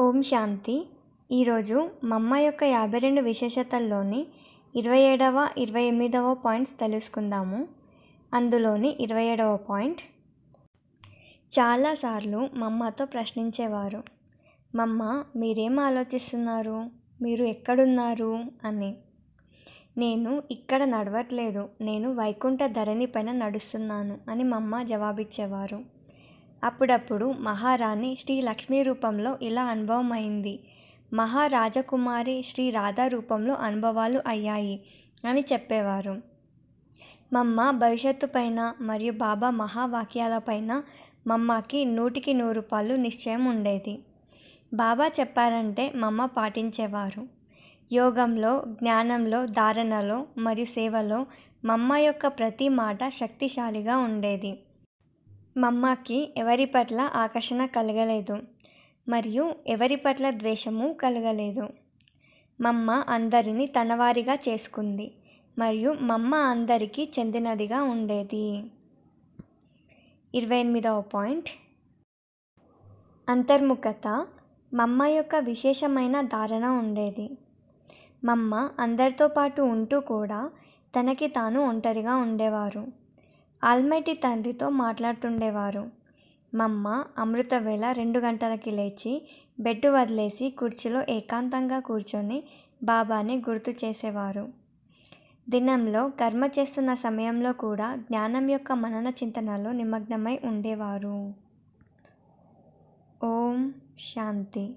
ఓం శాంతి. ఈరోజు మమ్మ యొక్క యాభై రెండు విశేషతల్లోని ఇరవై ఏడవ ఇరవై ఎనిమిదవ పాయింట్స్ తెలుసుకుందాము. అందులోని ఇరవై ఏడవ పాయింట్. చాలాసార్లు మమ్మతో ప్రశ్నించేవారు. మమ్మ మీరేం ఆలోచిస్తున్నారు? మీరు ఎక్కడున్నారు? అని. నేను ఇక్కడ నడవట్లేదు. నేను వైకుంఠ ధరణి పైన నడుస్తున్నాను అని మమ్మ జవాబిచ్చేవారు. అప్పుడప్పుడు మహారాణి శ్రీ లక్ష్మీ రూపంలో ఇలా అనుభవం అయింది మహారాజకుమారి శ్రీ రాధా రూపంలో అనుభవాలు అయ్యాయి అని చెప్పేవారు. మమ్మ భవిష్యత్తు పైన మరియు బాబా మహావాక్యాలపైన మమ్మకి నూటికి నూరు రూపాయలు నిశ్చయం ఉండేది. బాబా చెప్పారంటే మమ్మ పాటించేవారు. యోగంలో జ్ఞానంలో ధారణలో మరియు సేవలో మమ్మ యొక్క ప్రతి మాట శక్తిశాలిగా ఉండేది. మమ్మాకి ఎవరి పట్ల ఆకర్షణ కలగలేదు మరియు ఎవరి పట్ల ద్వేషము కలగలేదు. మమ్మ అందరిని తనవారిగా చేసుకుంది మరియు మమ్మ అందరికీ చెందినదిగా ఉండేది. ఇరవై ఎనిమిదవ పాయింట్. అంతర్ముఖత మమ్మ యొక్క విశేషమైన ధారణ ఉండేది. మమ్మ అందరితో పాటు ఉంటూ కూడా తనకి తాను ఒంటరిగా ఉండేవారు. ఆల్మైటి తండ్రితో మాట్లాడుతుండేవారు. మమ్మ అమృతవేళ రెండు గంటలకి లేచి బెడ్ వదిలేసి కుర్చీలో ఏకాంతంగా కూర్చొని బాబాని గుర్తు చేసేవారు. దినంలో కర్మ చేస్తున్న సమయంలో కూడా జ్ఞానం యొక్క మనన చింతనలో నిమగ్నమై ఉండేవారు. ఓం శాంతి.